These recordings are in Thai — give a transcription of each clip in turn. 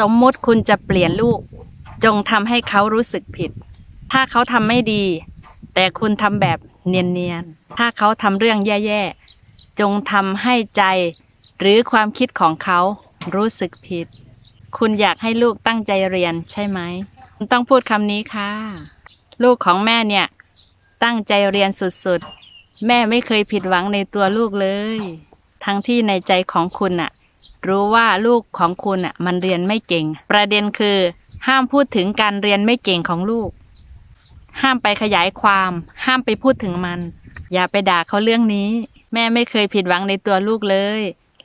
สมมุติคุณจะเปลี่ยนลูก จงทำให้เขารู้สึกผิด ถ้าเขาทำไม่ดี แต่คุณทำแบบเนียนๆ ถ้าเขาทำเรื่องแย่ๆ จงทำให้ใจ หรือความคิดของเขารู้สึกผิด คุณอยากให้ลูกตั้งใจเรียนใช่ไหม ต้องพูดคำนี้ค่ะ ลูกของแม่เนี่ย ตั้งใจเรียนสุดๆ แม่ไม่เคยผิดหวังในตัวลูกเลย ทั้งที่ในใจของคุณน่ะ รู้ว่าลูกของคุณอะมันเรียนไม่เก่ง ประเด็นคือ ห้ามพูดถึงการเรียนไม่เก่งของลูก ห้ามไปขยายความ ห้ามไปพูดถึงมัน อย่าไปด่าเขาเรื่องนี้ แม่ไม่เคยผิดหวังในตัวลูกเลย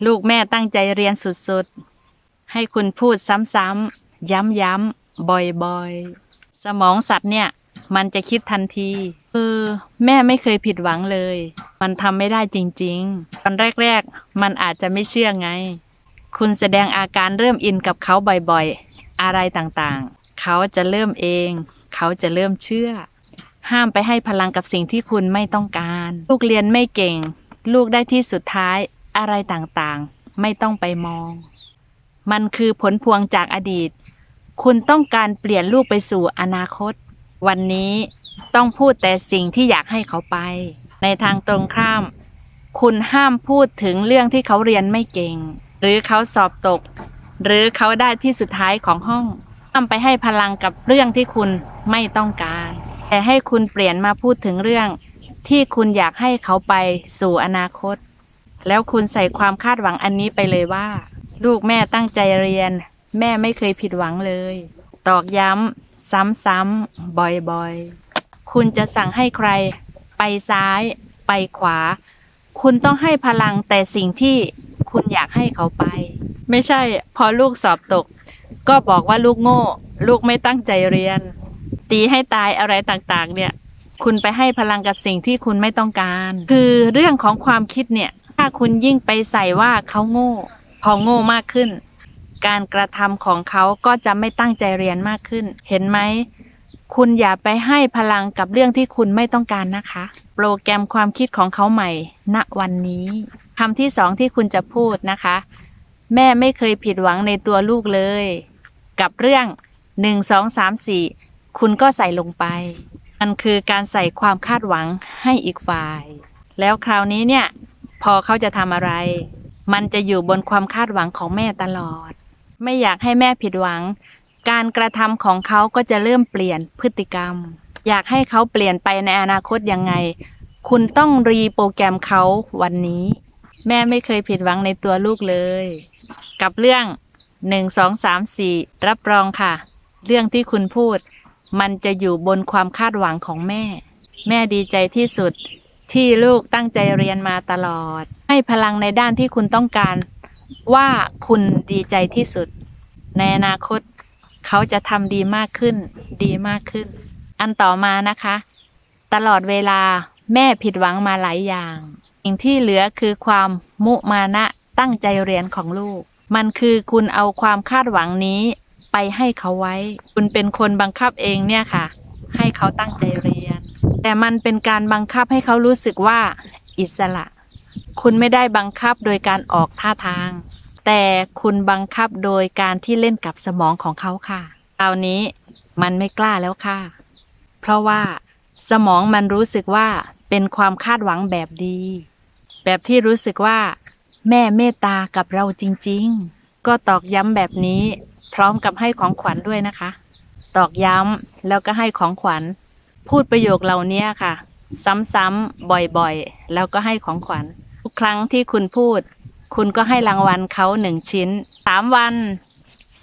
ลูกแม่ตั้งใจเรียนสุดๆ ให้คุณพูดซ้ำๆย้ำๆบ่อยๆ สมองสัตว์เนี่ยมันจะคิดทันทีเออแม่ไม่เคยผิดหวังเลย มันทำไม่ได้จริง ๆ ตอนแรก ๆ มันอาจจะไม่เชื่อไง คุณแสดงอาการเริ่มอินกับเขาบ่อยๆ อะไรต่างๆ เขาจะเริ่มเอง เขาจะเริ่มเชื่อ ห้ามไปให้พลังกับสิ่งที่คุณไม่ต้องการ ลูกเรียนไม่เก่ง ลูกได้ที่สุดท้ายอะไรต่างๆ ไม่ต้องไปมอง มันคือผลพวงจากอดีต คุณต้องการเปลี่ยนลูกไปสู่อนาคต วันนี้ต้องพูดแต่สิ่งที่อยากให้เขาไป ในทางตรงข้าม คุณห้ามพูดถึงเรื่องที่เขาเรียนไม่เก่ง หรือเขาสอบตก หรือเขาได้ที่สุดท้ายของห้องห้ามไปให้พลังกับเรื่องที่คุณไม่ต้องการ แต่ให้คุณเปลี่ยนมาพูดถึงเรื่อง ที่คุณอยากให้เขาไปสู่อนาคต แล้วคุณใส่ความคาดหวังอันนี้ไปเลยว่า ลูกแม่ตั้งใจเรียน แม่ไม่เคยผิดหวังเลย ตอกย้ำซ้ำๆบ่อยๆ คุณจะสั่งให้ใคร ไปซ้าย ไปขวา คุณต้องให้พลังแต่สิ่งที่ คุณอยากให้เขาไป ไม่ใช่ พอลูกสอบตก ก็บอกว่าลูกโง่ ลูกไม่ตั้งใจเรียน ตีให้ตายอะไรต่างๆ เนี่ย คุณไปให้พลังกับสิ่งที่คุณไม่ต้องการ คือเรื่องของความคิดเนี่ย ถ้าคุณยิ่งไปใส่ว่าเขาโง่ พอโง่มากขึ้น การกระทำของเขาก็จะไม่ตั้งใจเรียนมากขึ้น เห็นไหมคุณอย่าไปให้พลังกับเรื่องที่คุณไม่ต้องการนะคะ โปรแกรมความคิดของเขาใหม่ ณ วันนี้ คำที่สองที่คุณจะพูดนะคะ แม่ไม่เคยผิดหวังในตัวลูกเลย กับเรื่องหนึ่งสองสามสี่คุณก็ใส่ลงไป มันคือการใส่ความคาดหวังให้อีกฝ่าย แล้วคราวนี้เนี่ย พอเขาจะทำอะไร มันจะอยู่บนความคาดหวังของแม่ตลอด ไม่อยากให้แม่ผิดหวัง การกระทำของเขาก็จะเริ่มเปลี่ยนพฤติกรรม อยากให้เขาเปลี่ยนไปในอนาคตยังไง คุณต้องรีโปรแกรมเขาวันนี้ แม่ไม่เคยผิดหวังในตัวลูกเลย กับเรื่องหนึ่งสองสามสี่รับรองค่ะ เรื่องที่คุณพูด มันจะอยู่บนความคาดหวังของแม่ แม่ดีใจที่สุดที่ลูกตั้งใจเรียนมาตลอด ให้พลังในด้านที่คุณต้องการ ว่าคุณดีใจที่สุด ในอนาคต เขาจะทำดีมากขึ้น ดีมากขึ้น อันต่อมานะคะ ตลอดเวลา แม่ผิดหวังมาหลายอย่าง สิ่งที่เหลือคือความมุมานะตั้งใจเรียนของลูก มันคือคุณเอาความคาดหวังนี้ไปให้เขาไว้ คุณเป็นคนบังคับเองเนี่ยค่ะ ให้เขาตั้งใจเรียน แต่มันเป็นการบังคับให้เขารู้สึกว่า อิสระ คุณไม่ได้บังคับโดยการออกท่าทาง แต่คุณบังคับโดยการที่เล่นกับสมองของเขาค่ะคราวนี้มันไม่กล้าแล้วค่ะ เพราะว่าสมองมันรู้สึกว่า เป็นความคาดหวังแบบดี แบบที่รู้สึกว่า แม่เมตตากับเราจริง ๆ ก็ตอกย้ำแบบนี้ พร้อมกับให้ของขวัญด้วยนะคะ ตอกย้ำแล้วก็ให้ของขวัญ พูดประโยคเหล่านี้ค่ะ ซ้ำๆบ่อยๆ แล้วก็ให้ของขวัญ ทุกครั้งที่คุณพูด คุณก็ให้รางวัลเขาหนึ่งชิ้นสามวัน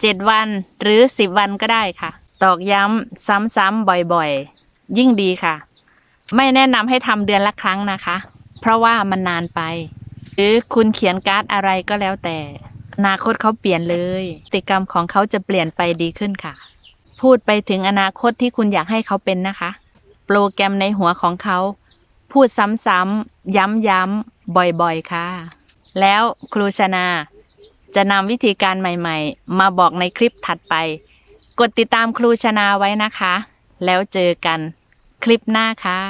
เจ็ดวันหรือสิบวันก็ได้ค่ะ ตอกย้ำซ้ำๆบ่อยๆ ยิ่งดีค่ะ ไม่แนะนำให้ทำเดือนละครั้งนะคะ เพราะว่ามันนานไป หรือคุณเขียนการ์ดอะไรก็แล้วแต่ อนาคตเขาเปลี่ยนเลยพฤติกรรมของเขาจะเปลี่ยนไปดีขึ้นค่ะ พูดไปถึงอนาคตที่คุณอยากให้เขาเป็นนะคะ โปรแกรมในหัวของเขา พูดซ้ำๆย้ำๆบ่อยๆค่ะ แล้วครูชนาจะนำวิธีการใหม่ๆ มาบอกในคลิปถัดไป กดติดตามครูชนาไว้นะคะ แล้วเจอกัน คลิปหน้าค่ะ